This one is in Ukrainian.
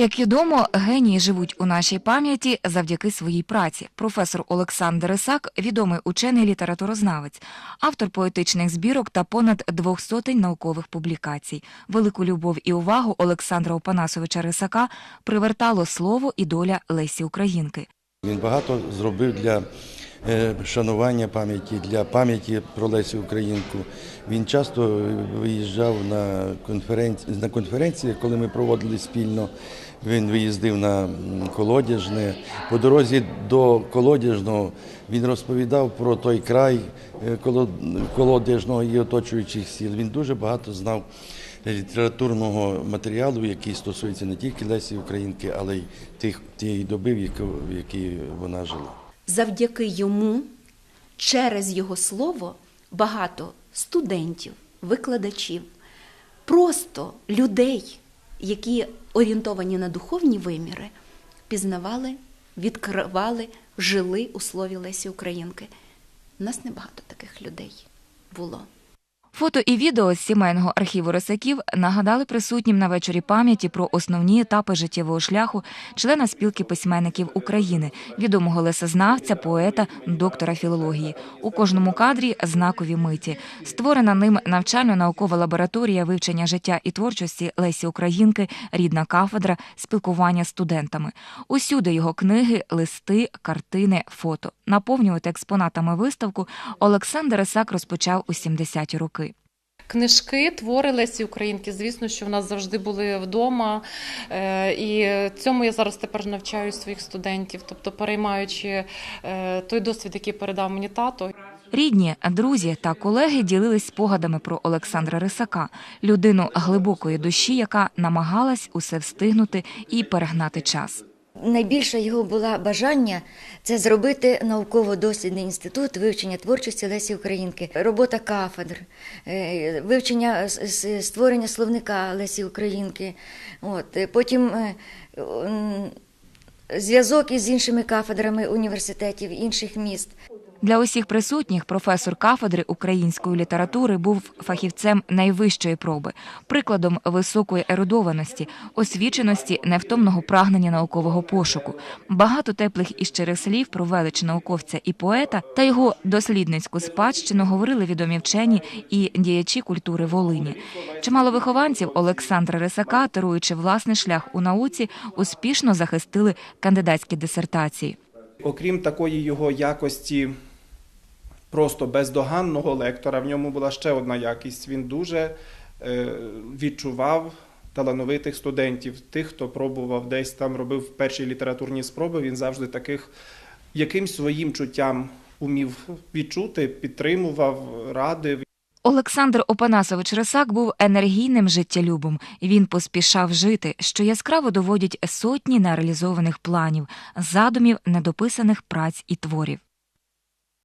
Як відомо, генії живуть у нашій пам'яті завдяки своїй праці. Професор Олександр Ісак – відомий учений літературознавець, автор поетичних збірок та понад двох сотень наукових публікацій. Велику любов і увагу Олександра Опанасовича Рисака привертало слово і доля Лесі Українки. Він багато зробив для е, шанування пам'яті, для пам'яті про Лесю Українку. Він часто виїжджав на конференції, конференції, коли ми проводили спільно. Він виїздив на Колодяжне. По дорозі до Колодяжного він розповідав про той край е, Колодяжного і оточуючих сіл. Він дуже багато знав літературного матеріалу, який стосується не тільки Лесі Українки, але й тих тієї доби, в якій вона жила. Завдяки йому, через його слово, багато студентів, викладачів, просто людей, які орієнтовані на духовні виміри, пізнавали, відкривали, жили у слові Лесі Українки. У нас небагато таких людей було. Фото і відео з сімейного архіву Рисаків нагадали присутнім на вечорі пам'яті про основні етапи життєвого шляху члена спілки письменників України, відомого лесознавця, поета, доктора філології. У кожному кадрі знакові миті. Створена ним навчально-наукова лабораторія вивчення життя і творчості Лесі Українки, рідна кафедра, спілкування з студентами. Усюди його книги, листи, картини, фото. Наповнювати експонатами виставку Олександр Ісак розпочав у 70-ті роки. Книжки, твори Лесі Українки, звісно, що в нас завжди були вдома. Е, І цьому я зараз тепер навчаю своїх студентів, тобто переймаючи е, той досвід, який передав мені тато. Рідні, друзі та колеги ділились спогадами про Олександра Рисака, людину глибокої душі, яка намагалась усе встигнути і перегнати час. Найбільше його було бажання це зробити науково-дослідний інститут вивчення творчості Лесі Українки, робота кафедр, е, вивчення створення словника Лесі Українки. От, е, потім е, зв'язок із іншими кафедрами університетів інших міст. Для усіх присутніх професор кафедри української літератури був фахівцем найвищої проби, прикладом високої ерудованості, освіченості, невтомного прагнення наукового пошуку. Багато теплих і щирих слів про велич науковця і поета та його дослідницьку спадщину говорили відомі вчені і діячі культури Волині. Чимало вихованців Олександра Рисака, теруючи власний шлях у науці, успішно захистили кандидатські дисертації. Окрім такої його якості просто бездоганного лектора, в ньому була ще одна якість. Він дуже е, відчував талановитих студентів, тих, хто пробував десь там, робив перші літературні спроби. Він завжди таких якимсь своїм чуттям умів відчути, підтримував, радив. Олександр Опанасович Рисак був енергійним життєлюбом. Він поспішав жити, що яскраво доводять сотні нереалізованих планів, задумів недописаних праць і творів.